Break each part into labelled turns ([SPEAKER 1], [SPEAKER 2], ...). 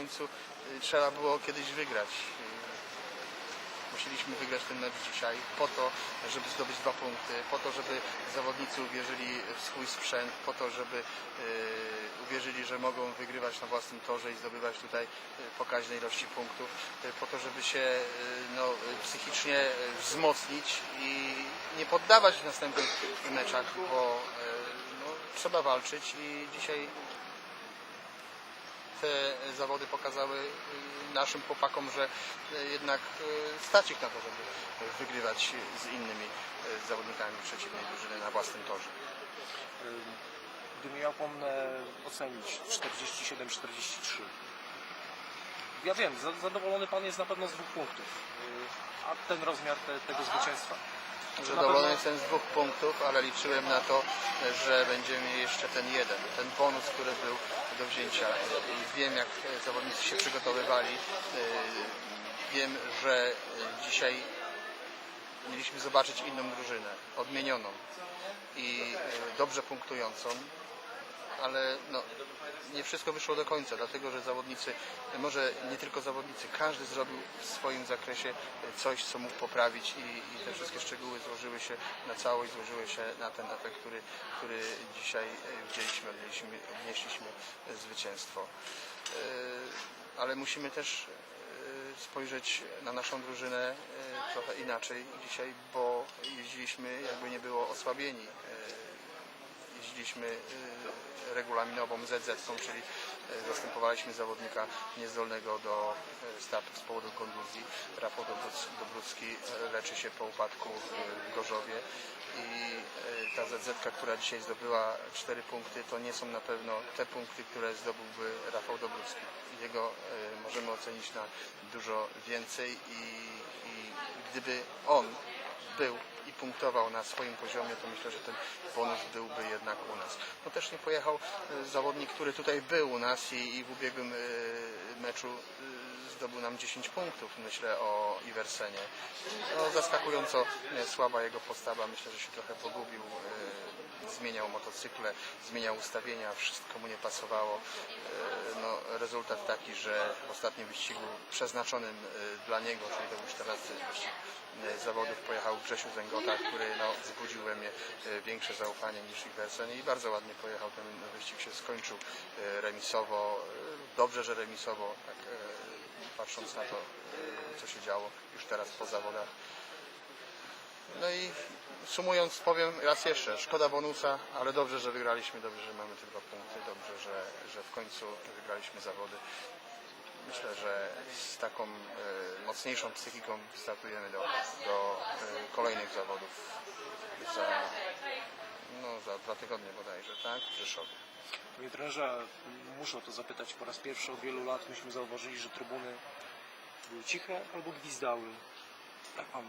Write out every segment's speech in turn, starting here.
[SPEAKER 1] końcu y, trzeba było kiedyś wygrać. Y, Musieliśmy wygrać ten mecz dzisiaj po to, żeby zdobyć dwa punkty, po to, żeby zawodnicy uwierzyli w swój sprzęt, po to, żeby y, uwierzyli, że mogą wygrywać na własnym torze i zdobywać tutaj pokaźne ilości punktów, po to, żeby się no, psychicznie wzmocnić i nie poddawać w następnych meczach, bo no, trzeba walczyć i dzisiaj te zawody pokazały y, naszym chłopakom, że y, jednak y, stać ich na to, żeby wygrywać z innymi zawodnikami przeciwnej drużyny na własnym torze.
[SPEAKER 2] Gdyby miał ocenić 47-43. Ja wiem, za- zadowolony Pan jest na pewno z dwóch punktów. A ten rozmiar te, tego zwycięstwa?
[SPEAKER 1] Zadowolony jestem z dwóch punktów, ale liczyłem na to, że będziemy mieli jeszcze ten jeden, ten bonus, który był do wzięcia. Wiem, jak zawodnicy się przygotowywali. E, Wiem, że dzisiaj mieliśmy zobaczyć inną drużynę, odmienioną i e, dobrze punktującą, ale no, nie wszystko wyszło do końca, dlatego że zawodnicy, może nie tylko zawodnicy, każdy zrobił w swoim zakresie coś, co mógł poprawić i, i te wszystkie szczegóły złożyły się na całość, złożyły się na ten efekt, który, który dzisiaj widzieliśmy, odnieśliśmy, odnieśliśmy zwycięstwo. E, Ale musimy też e, spojrzeć na naszą drużynę e, trochę inaczej dzisiaj, bo jeździliśmy jakby nie było osłabieni. Jeździliśmy e, regulaminową ZZ, czyli e, zastępowaliśmy zawodnika niezdolnego do e, startu z powodu kontuzji. Rafał Dobrucki leczy się po upadku w Gorzowie i ta ZZ, która dzisiaj zdobyła 4 punkty, to nie są na pewno te punkty, które zdobyłby Rafał Dobrucki. Jego możemy ocenić na dużo więcej i, i gdyby on był i punktował na swoim poziomie, to myślę, że ten bonus byłby jednak u nas. No też nie pojechał e, zawodnik, który tutaj był u nas i, i w ubiegłym e, meczu e, zdobył nam 10 punktów. Myślę o Iwersenie. No, zaskakująco słaba jego postawa. Myślę, że się trochę pogubił. Zmieniał motocykle, zmieniał ustawienia, wszystko mu nie pasowało. Rezultat taki, że w ostatnim wyścigu przeznaczonym e, dla niego, czyli to teraz wyścig e, zawodów pojechał Grzesiu Zęgota, który no, wzbudził we mnie e, większe zaufanie niż Iversen i bardzo ładnie pojechał. Ten wyścig się skończył remisowo. Dobrze, że remisowo, tak patrząc na to, co się działo już teraz po zawodach. No i sumując powiem raz jeszcze, szkoda bonusa, ale dobrze, że wygraliśmy, dobrze, że mamy te dwa punkty, dobrze, że, że w końcu wygraliśmy zawody. Myślę, że z taką e, mocniejszą psychiką startujemy do, do e, kolejnych zawodów za, no, za dwa tygodnie bodajże, tak? W Rzeszowie.
[SPEAKER 2] Panie trenerze, muszę o to zapytać. Po raz pierwszy od wielu lat myśmy zauważyli, że trybuny były ciche albo gwizdały. Jak Pan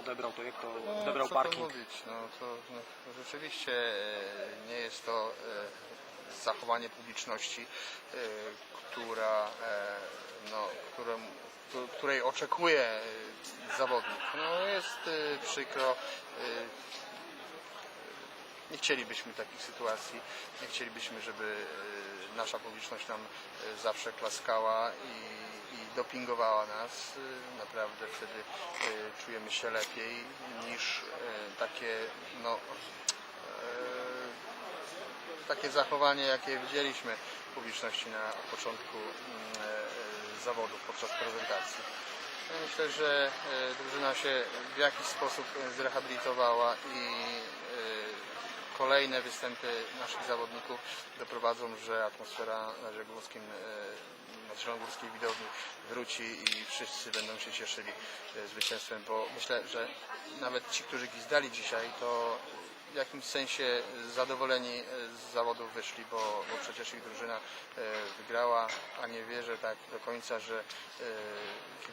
[SPEAKER 2] odebrał to? Jak to odebrał
[SPEAKER 1] co
[SPEAKER 2] parking?
[SPEAKER 1] Mówić? No, to, no, rzeczywiście e, nie jest to e, zachowanie publiczności, e, która, e, no, którą, któ- której oczekuje e, zawodnik. No, jest e, przykro. e, nie chcielibyśmy takich sytuacji, nie chcielibyśmy, żeby e, nasza publiczność nam e, zawsze klaskała i, i dopingowała nas. E, Naprawdę wtedy czujemy się lepiej niż takie no, takie zachowanie, jakie widzieliśmy w publiczności na początku zawodów podczas prezentacji. Myślę, że drużyna się w jakiś sposób zrehabilitowała i kolejne występy naszych zawodników doprowadzą, że atmosfera na Zielonogórskim e, na Zielonogórskiej widowni wróci i wszyscy będą się cieszyli e, zwycięstwem, bo myślę, że nawet ci, którzy gwizdali dzisiaj, to w jakimś sensie zadowoleni e, z zawodów wyszli, bo, bo przecież ich drużyna wygrała, a nie wierzę tak do końca, że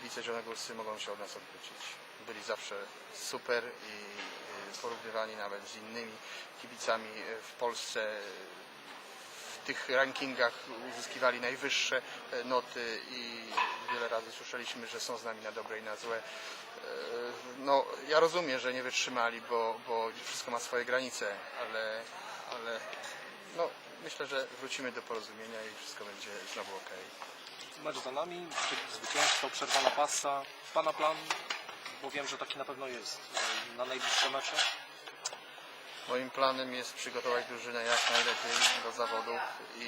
[SPEAKER 1] kibice zielonogórscy mogą się od nas odwrócić. Byli zawsze super i e, porównywani nawet z innymi kibicami e, w Polsce w tych rankingach uzyskiwali najwyższe e, noty i wiele razy słyszeliśmy, że są z nami na dobre i na złe. No, ja rozumiem, że nie wytrzymali, bo, bo wszystko ma swoje granice, ale, ale no, myślę, że wrócimy do porozumienia i wszystko będzie znowu ok.
[SPEAKER 2] Mecz za nami, zwycięstwo, przerwana pasa. Pana plan, bo wiem, że taki na pewno jest e, na najbliższe mecze.
[SPEAKER 1] Moim planem jest przygotować drużynę jak najlepiej do zawodów i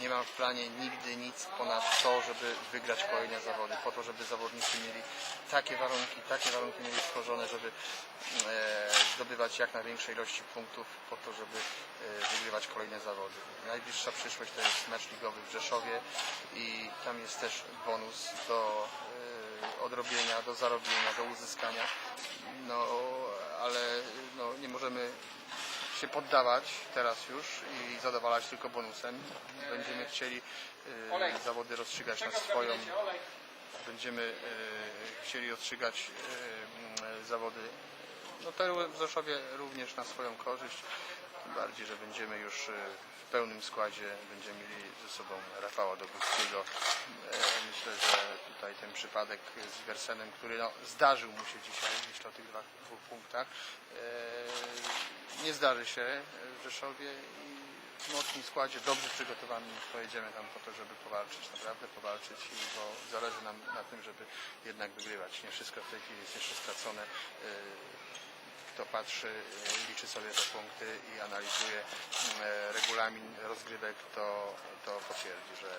[SPEAKER 1] nie mam w planie nigdy nic ponad to, żeby wygrać kolejne zawody, po to, żeby zawodnicy mieli takie warunki, takie warunki mieli stworzone, żeby e, zdobywać jak największej ilości punktów, po to, żeby e, wygrywać kolejne zawody. Najbliższa przyszłość to jest mecz ligowy w Rzeszowie i tam jest też bonus do e, odrobienia, do zarobienia, do uzyskania. No, ale no, nie możemy się poddawać teraz już i zadowalać tylko bonusem. Będziemy chcieli e, zawody rozstrzygać na swoją. Będziemy e, chcieli rozstrzygać e, m, zawody. No te w Rzeszowie również na swoją korzyść. Tym bardziej, że będziemy już w pełnym składzie, będziemy mieli ze sobą Rafała Dobruckiego. E, Myślę, że tutaj ten przypadek z Wersenem, który no, zdarzył mu się dzisiaj, myślę o tych dwa, dwóch punktach, e, nie zdarzy się w Rzeszowie w mocnym składzie, dobrze przygotowanym pojedziemy tam po to, żeby powalczyć, naprawdę powalczyć, bo zależy nam na tym, żeby jednak wygrywać. Nie wszystko w tej chwili jest jeszcze stracone. Kto patrzy, e, liczy sobie te punkty i analizuje e, regulamin rozgrywek, to, to potwierdzi, że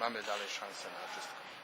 [SPEAKER 1] mamy dalej szansę na wszystko.